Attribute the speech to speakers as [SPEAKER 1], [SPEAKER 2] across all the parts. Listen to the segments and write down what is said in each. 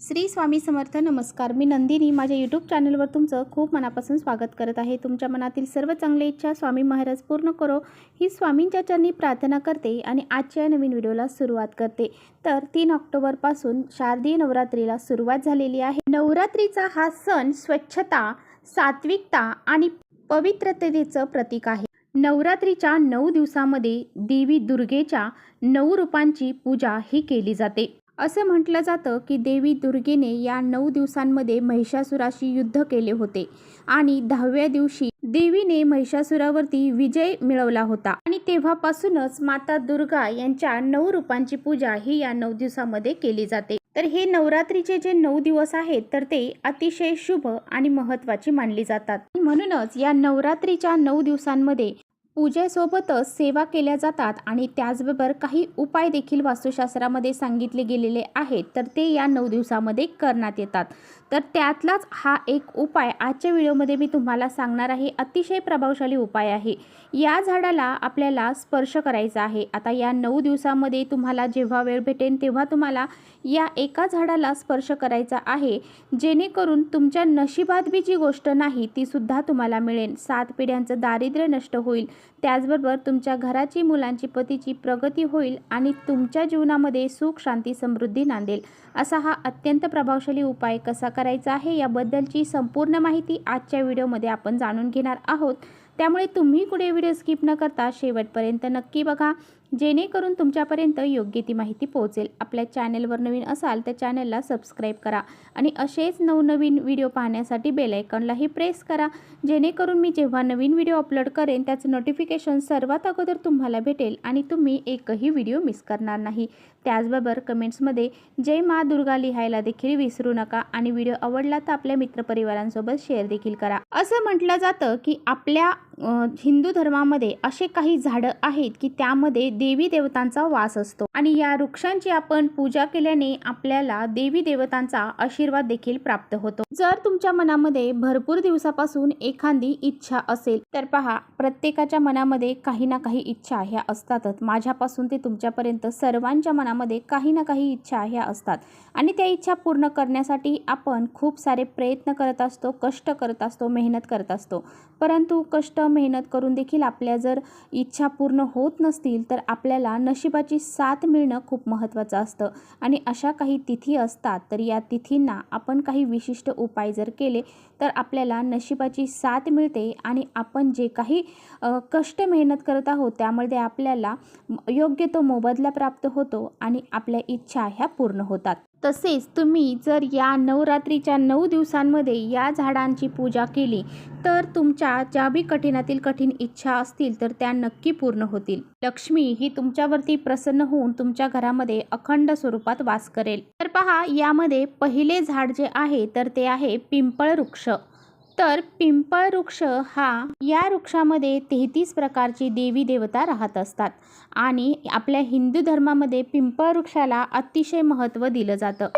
[SPEAKER 1] श्री स्वामी समर्थ नमस्कार. मी नंदिनी. माझ्या यूट्यूब चॅनलवर तुमचं खूप मनापासून स्वागत करत आहे. तुमच्या मनातील सर्व चांगल्या इच्छा स्वामी महाराज पूर्ण करो. ही स्वामींच्या चरणी प्रार्थना करते आणि आजच्या या नवीन व्हिडिओला सुरुवात करते. तर तीन ऑक्टोबरपासून शारदीय नवरात्रीला सुरुवात झालेली आहे. नवरात्रीचा हा सण स्वच्छता सात्विकता आणि पवित्रतेचं प्रतीक आहे. नवरात्रीच्या नऊ दिवसामध्ये देवी दुर्गेच्या नऊ रूपांची पूजा ही केली जाते. असं म्हटलं जातं की देवी दुर्गेने या नऊ दिवसांमध्ये महिषासुराशी युद्ध केले होते आणि दहाव्या दिवशी देवीने महिषासुरावरती विजय मिळवला होता. आणि तेव्हापासूनच माता दुर्गा यांच्या नऊ रूपांची पूजा ही या नऊ दिवसामध्ये केली जाते. तर हे नवरात्रीचे जे नऊ दिवस आहेत तर ते अतिशय शुभ आणि महत्त्वाची मानली जातात. म्हणूनच या नवरात्रीच्या नऊ दिवसांमध्ये पूजेसोबतच सेवा केल्या जातात आणि त्याचबरोबर काही उपाय देखील वास्तुशास्त्रामध्ये सांगितले गेलेले आहेत तर ते या नऊ दिवसामध्ये करण्यात येतात. तर त्यातलाच हा एक उपाय आजच्या व्हिडिओमध्ये मी तुम्हाला सांगणार आहे. अतिशय प्रभावशाली उपाय आहे. या झाडाला आपल्याला स्पर्श करायचा आहे. आता या नऊ दिवसामध्ये तुम्हाला जेव्हा वेळ भेटेल तेव्हा तुम्हाला या एका झाडाला स्पर्श करायचा आहे. जेणेकरून तुमच्या नशिबात बी जी गोष्ट नाही तीसुद्धा तुम्हाला मिळेल. सात पिढ्यांचं दारिद्र्य नष्ट होईल. त्याचबरोबर तुमच्या घराची मुलांची पतीची प्रगती होईल आणि तुमच्या जीवनामध्ये सुख शांती समृद्धी नांदेल. असा हा अत्यंत प्रभावशाली उपाय कसा करायचा आहे याबद्दलची संपूर्ण माहिती आजच्या व्हिडिओमध्ये आपण जाणून घेणार आहोत. त्यामुळे तुम्ही कुठे व्हिडिओ स्किप न करता शेवटपर्यंत नक्की बघा. जेणेकरून तुमच्यापर्यंत योग्य ती माहिती पोहोचेल. आपल्या चॅनेलवर नवीन असाल तर चॅनलला सबस्क्राईब करा आणि असेच नवनवीन व्हिडिओ पाहण्यासाठी बेलायकॉनलाही प्रेस करा. जेणेकरून मी जेव्हा नवीन व्हिडिओ अपलोड करेन त्याचं नोटिफिकेशन सर्वात अगोदर तुम्हाला भेटेल आणि तुम्ही एकही व्हिडिओ मिस करणार नाही. त्याचबरोबर कमेंट्समध्ये जय मा दुर्गा लिहायला देखील विसरू नका आणि व्हिडिओ आवडला तर आपल्या मित्रपरिवारांसोबत शेअर देखील करा. असं म्हटलं जातं की आपल्या हिंदू धर्मामध्ये असे काही झाडं आहेत की त्यामध्ये देवी देवतांचा वास असतो. आणि या वृक्षांची आपण पूजा केल्याने आपल्याला देवी देवतांचा आशीर्वाद देखील प्राप्त होतो. जर तुमच्या मनामध्ये भरपूर दिवसापासून एखादी इच्छा असेल तर पहा प्रत्येकाच्या मनामध्ये काही ना काही इच्छा ह्या असतातच. माझ्यापासून ते तुमच्यापर्यंत सर्वांच्या मनामध्ये काही ना काही इच्छा ह्या असतात. आणि त्या इच्छा पूर्ण करण्यासाठी आपण खूप सारे प्रयत्न करत असतो कष्ट करत असतो मेहनत करत असतो. परंतु कष्ट मेहनत करून देखील आपल्या जर इच्छा पूर्ण होत नसतील तर आपल्याला नशिबाची साथ मिळणं खूप महत्त्वाचं असतं. आणि अशा काही तिथी असतात तर या तिथींना आपण काही विशिष्ट उपाय जर केले तर आपल्याला नशिबाची साथ मिळते आणि आपण जे काही कष्ट मेहनत करत आहोत त्यामध्ये आपल्याला योग्य तो मोबदला प्राप्त होतो आणि आपल्या इच्छा ह्या पूर्ण होतात. तसेच तुम्ही जर या नवरात्रीच्या नऊ दिवसांमध्ये या झाडांची पूजा केली तर तुमच्या ज्या बी कठीणातील कठीण इच्छा असतील तर त्या नक्की पूर्ण होतील. लक्ष्मी ही तुमच्यावरती प्रसन्न होऊन तुमच्या घरामध्ये अखंड स्वरूपात वास करेल. तर पहा यामध्ये पहिले झाड जे आहे तर ते आहे पिंपळ वृक्ष तर पिंपळ वृक्ष हा या वृक्षामध्ये तेहतीस प्रकारची देवी देवता राहत असतात. आणि आपल्या हिंदू धर्मामध्ये पिंपळ वृक्षाला अतिशय महत्त्व दिलं जातं.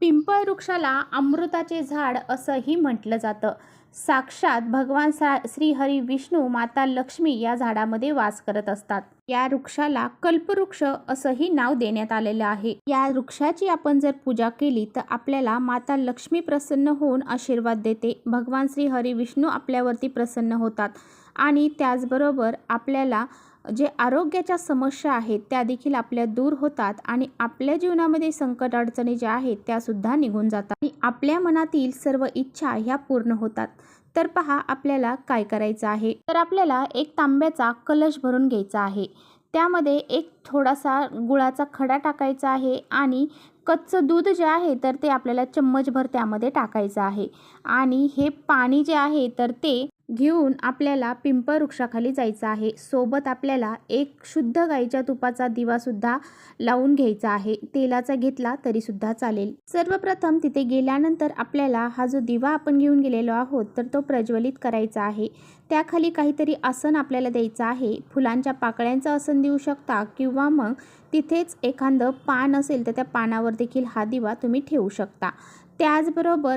[SPEAKER 1] पिंपळ वृक्षाला अमृताचे झाड असंही म्हटलं जातं. साक्षात भगवान सा श्रीहरी विष्णू माता लक्ष्मी या झाडामध्ये वास करत असतात. या वृक्षाला कल्पवृक्ष असंही नाव देण्यात आलेलं आहे. या वृक्षाची आपण जर पूजा केली तर आपल्याला माता लक्ष्मी प्रसन्न होऊन आशीर्वाद देते. भगवान श्री हरी विष्णू आपल्यावरती प्रसन्न होतात. आणि त्याचबरोबर आपल्याला जे आरोग्याच्या समस्या आहेत त्या देखील आपल्या दूर होतात आणि आपल्या जीवनामध्ये संकट अडचणी ज्या आहेत त्यासुद्धा निघून जातात. आणि आपल्या मनातील सर्व इच्छा ह्या पूर्ण होतात. तर पहा आपल्याला काय करायचं आहे? तर आपल्याला एक तांब्याचा कलश भरून घ्यायचा आहे. त्यामध्ये एक थोडासा गुळाचा खडा टाकायचा आहे आणि कच्चं दूध जे आहे तर ते आपल्याला चम्मचभर त्यामध्ये टाकायचं आहे. आणि हे पाणी जे आहे तर ते घेऊन आपल्याला पिंपळ वृक्षाखाली जायचं आहे. सोबत आपल्याला एक शुद्ध गाईच्या तुपाचा दिवासुद्धा लावून घ्यायचा आहे. तेलाचा घेतला तरीसुद्धा चालेल. सर्वप्रथम तिथे गेल्यानंतर आपल्याला हा जो दिवा आपण घेऊन गेलेलो आहोत तर तो प्रज्वलित करायचा आहे. त्याखाली काहीतरी आसन आपल्याला द्यायचं आहे. फुलांच्या पाकळ्यांचं आसन देऊ शकता किंवा मग तिथेच एखादं पान असेल तर त्या पानावर देखील हा दिवा तुम्ही ठेवू शकता. त्याचबरोबर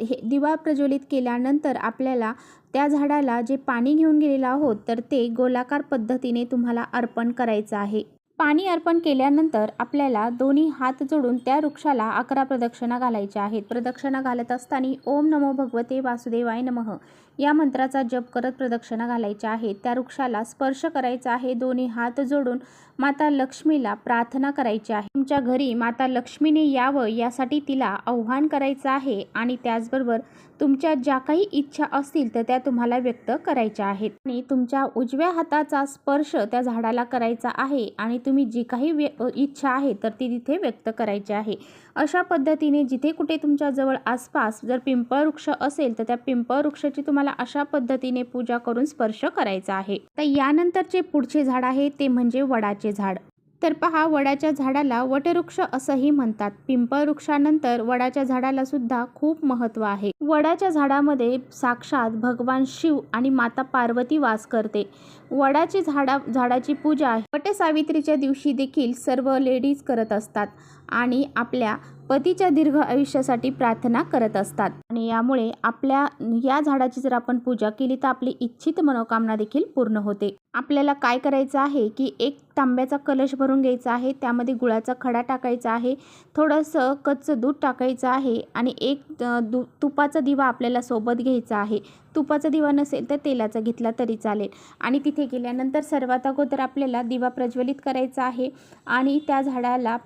[SPEAKER 1] हे दिवा प्रज्वलित केल्यानंतर आपल्याला त्या झाडाला जे पाणी घेऊन गेलेलं आहोत तर ते गोलाकार पद्धतीने तुम्हाला अर्पण करायचं आहे. पाणी अर्पण केल्यानंतर आपल्याला दोन्ही हात जोडून त्या वृक्षाला अकरा प्रदक्षिणा घालायच्या आहेत. प्रदक्षिणा घालत असताना ओम नमो भगवते वासुदेवाय नमः. या मंत्राचा जप करत प्रदक्षिणा घालायच्या आहेत. त्या वृक्षाला स्पर्श करायचा आहे. दोन्ही हात जोडून माता लक्ष्मीला प्रार्थना करायची आहे. तुमच्या घरी माता लक्ष्मीने यावं यासाठी तिला आव्हान करायचं आहे आणि त्याचबरोबर तुमच्या ज्या काही इच्छा असतील तर त्या तुम्हाला व्यक्त करायच्या आहेत. आणि तुमच्या उजव्या हाताचा स्पर्श त्या झाडाला करायचा आहे आणि तुम्ही जी काही व्य इच्छा आहे तर ती तिथे व्यक्त करायची आहे. अशा पद्धतीने जिथे कुठे तुमच्या जवळ आसपास जर पिंपळ वृक्ष असेल तर त्या पिंपळ वृक्षाची तुम्हाला अशा पद्धतीने पूजा करून स्पर्श करायचा आहे. तर यानंतरचे पुढचे झाड आहे ते म्हणजे वडाचे झाड. तर पहा वडाच्या झाडाला वटवृक्ष असंही म्हणतात. पिंपळ वृक्षानंतर वडाच्या झाडाला सुद्धा खूप महत्त्व आहे. वडाच्या झाडामध्ये साक्षात भगवान शिव आणि माता पार्वती वास करते. वडाची झाडा झाडाची पूजा वटसावित्रीच्या दिवशी देखील सर्व लेडीज करत असतात आणि आपल्या पतीच्या दीर्घ आयुष्यासाठी प्रार्थना करत असतात. आणि यामुळे आपल्या या झाडाची जर आपण पूजा केली तर आपली इच्छित मनोकामना देखील पूर्ण होते. आपल्याला काय करायचं आहे की एक तांब्याचा कलश भरून घ्यायचा आहे त्यामध्ये गुळाचा खडा टाकायचा आहे थोडंसं कच्चं दूध टाकायचं आहे आणि एक दु तुपाचा दिवा आपल्याला सोबत घ्यायचा आहे. तुपाचा दिवा नसेल तर तेलाचा घेतला तरी चालेल. आणि तिथे गेल्यानंतर सर्वात अगोदर आपल्याला दिवा प्रज्वलित करायचा आहे आणि त्या झाडाला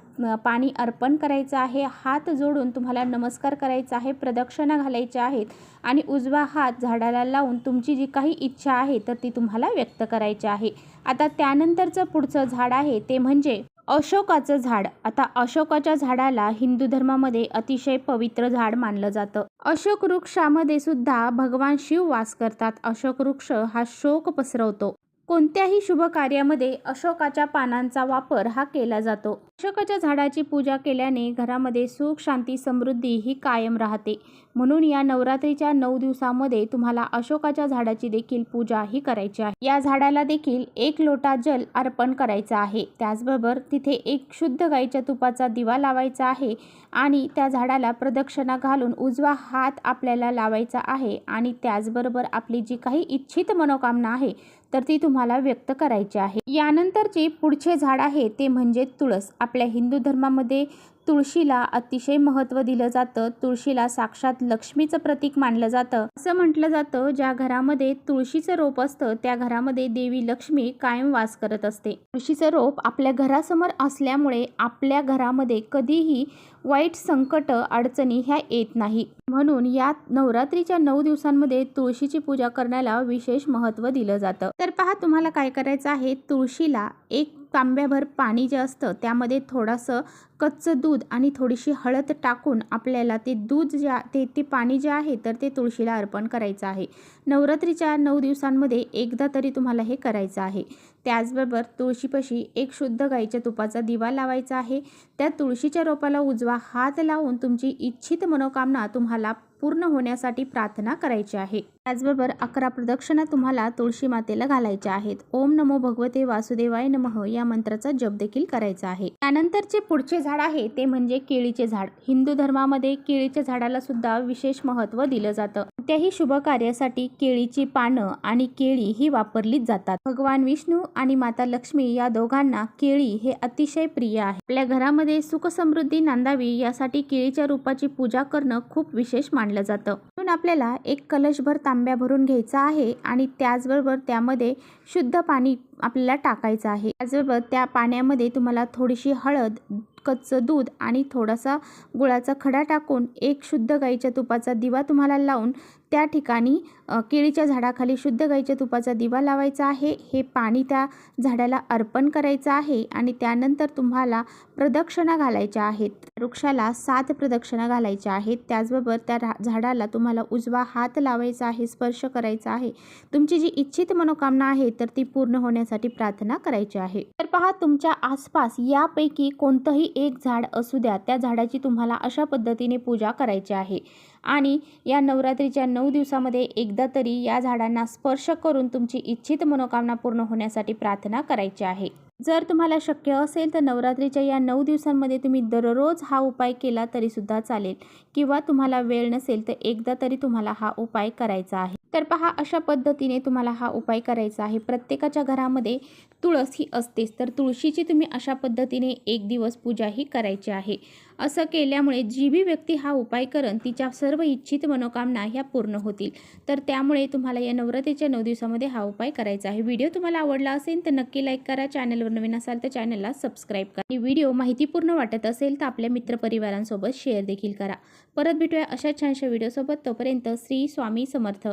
[SPEAKER 1] पाणी अर्पण करायचं आहे. हात जोडून तुम्हाला नमस्कार करायचा आहे प्रदक्षिणा घालायच्या आहेत आणि उजवा हात झाडाला लावून तुमची जी काही इच्छा आहे तर ती तुम्हाला व्यक्त करायची आहे. आता त्यानंतरचं पुढचं झाड आहे ते म्हणजे अशोकाचं झाड. आता अशोकाच्या झाडाला हिंदू धर्मामध्ये अतिशय पवित्र झाड मानलं जातं. अशोक वृक्षामध्ये सुद्धा भगवान शिव वास करतात. अशोक वृक्ष हा शोक पसरवतो. कोणत्याही शुभ कार्यामध्ये अशोकाच्या पानांचा वापर हा केला जातो. अशोकाच्या झाडाची पूजा केल्याने घरामध्ये सुख शांती समृद्धी ही कायम राहते. म्हणून या नवरात्रीच्या नऊ दिवसामध्ये तुम्हाला अशोकाच्या झाडाची देखील पूजा ही करायची आहे. या झाडाला देखील एक लोटा जल अर्पण करायचा आहे. त्याचबरोबर तिथे एक शुद्ध गाईच्या तुपाचा दिवा लावायचा आहे आणि त्या झाडाला प्रदक्षिणा घालून उजवा हात आपल्याला लावायचा आहे आणि त्याचबरोबर आपली जी काही इच्छित मनोकामना आहे तर ती तुम्हाला व्यक्त करायची आहे. यानंतरचे पुढचे झाड आहे ते म्हणजे तुळस. आपल्या हिंदू धर्मामध्ये तुळशीला अतिशय महत्त्व दिलं जातं. तुळशीला साक्षात लक्ष्मीचं प्रतीक मानलं जातं. असं म्हटलं जातं ज्या घरामध्ये तुळशीचं रोप असतं त्या घरामध्ये देवी लक्ष्मी कायम वास करत असते. तुळशीचं रोप आपल्या घरासमोर असल्यामुळे आपल्या घरामध्ये कधीही वाईट संकट अडचणी ह्या येत नाही. म्हणून या नवरात्रीच्या नऊ दिवसांमध्ये तुळशीची पूजा करण्याला विशेष महत्त्व दिलं जातं. तर पहा तुम्हाला काय करायचं आहे. तुळशीला एक तांब्याभर पाणी जे असतं त्यामध्ये थोडंसं कच्चं दूध आणि थोडीशी हळद टाकून आपल्याला ते दूध जे ते ते पाणी जे आहे तर ते तुळशीला अर्पण करायचं आहे. नवरात्रीच्या नऊ दिवसांमध्ये एकदा तरी तुम्हाला हे करायचं आहे. त्याचबरोबर तुळशीपाशी एक शुद्ध गाईच्या तुपाचा दिवा लावायचा आहे. त्या तुळशीच्या रोपाला उजवा हात लावून तुमची इच्छित मनोकामना तुम्हाला पूर्ण होण्यासाठी प्रार्थना करायची आहे. त्याचबरोबर अकरा प्रदक्षिणा तुम्हाला तुळशी मातेला घालायच्या आहेत. ओम नमो भगवते वासुदेवाय नमः या मंत्राचा जप देखील करायचा आहे. त्यानंतरचे पुढचे झाड आहे ते म्हणजे केळीचे झाड. हिंदू धर्मामध्ये केळीच्या झाडाला सुद्धा विशेष महत्त्व दिलं जातं. कोणत्याही शुभ कार्यासाठी केळीची पानं आणि केळी ही वापरलीच जातात. भगवान विष्णू आणि माता लक्ष्मी या दोघांना केळी हे अतिशय प्रिय आहे. आपल्या घरामध्ये सुख समृद्धी नांदावी यासाठी केळीच्या रूपाची पूजा करणं खूप विशेष मानलं जातं. म्हणून आपल्याला एक कलशभर तांब्या भरून घ्यायचा आहे आणि त्याचबरोबर त्यामध्ये शुद्ध पाणी आपल्याला टाकायचं आहे. त्याचबरोबर त्या पाण्यामध्ये तुम्हाला थोडीशी हळद कच्चं दूध आणि थोडासा गुळाचा खडा टाकून एक शुद्ध गाईच्या तुपाचा दिवा तुम्हाला लावून त्या ठिकाणी केळीच्या झाडाखाली शुद्ध गाईच्या तुपाचा दिवा लावायचा आहे. हे पाणी त्या झाडाला अर्पण करायचं आहे आणि त्यानंतर तुम्हाला प्रदक्षिणा घालायच्या आहेत. वृक्षाला सात प्रदक्षिणा घालायच्या आहेत. त्याचबरोबर त्या झाडाला तुम्हाला उजवा हात लावायचा आहे स्पर्श करायचा आहे. तुमची जी इच्छित मनोकामना आहे तर ती पूर्ण होण्यासाठी प्रार्थना करायची आहे. तर पहा तुमच्या आसपास यापैकी कोणतंही एक झाड असू द्या त्या झाडाची तुम्हाला अशा पद्धतीने पूजा करायची आहे. आणि या नवरात्रीच्या नऊ दिवसामध्ये एकदा तरी या झाडांना स्पर्श करून तुमची इच्छित मनोकामना पूर्ण होण्यासाठी प्रार्थना करायची आहे. जर तुम्हाला शक्य असेल तर नवरात्रीच्या या नऊ दिवसांमध्ये तुम्ही दररोज हा उपाय केला तरीसुद्धा चालेल. किंवा तुम्हाला वेळ नसेल तर एकदा तरी तुम्हाला हा उपाय करायचा आहे. तर पहा अशा पद्धतीने तुम्हाला हा उपाय करायचा आहे. प्रत्येकाच्या घरामध्ये तुळस ही असतेच. तर तुळशीची तुम्ही अशा पद्धतीने एक दिवस पूजाही करायची आहे. असं केल्यामुळे जी बी व्यक्ती हा उपाय करण तिच्या सर्व इच्छित मनोकामना ह्या पूर्ण होतील. तर त्यामुळे तुम्हाला या नवरात्रीच्या नऊ दिवसामध्ये हा उपाय करायचा आहे. व्हिडिओ तुम्हाला आवडला असेल तर नक्की लाईक करा. चॅनलवर नवीन असाल तर चॅनलला सबस्क्राईब करा. आणि व्हिडिओ माहितीपूर्ण वाटत असेल तर आपल्या मित्रपरिवारांसोबत शेअर देखील करा. परत भेटूया अशा छानशा व्हिडिओसोबत. तोपर्यंत श्री स्वामी समर्थ.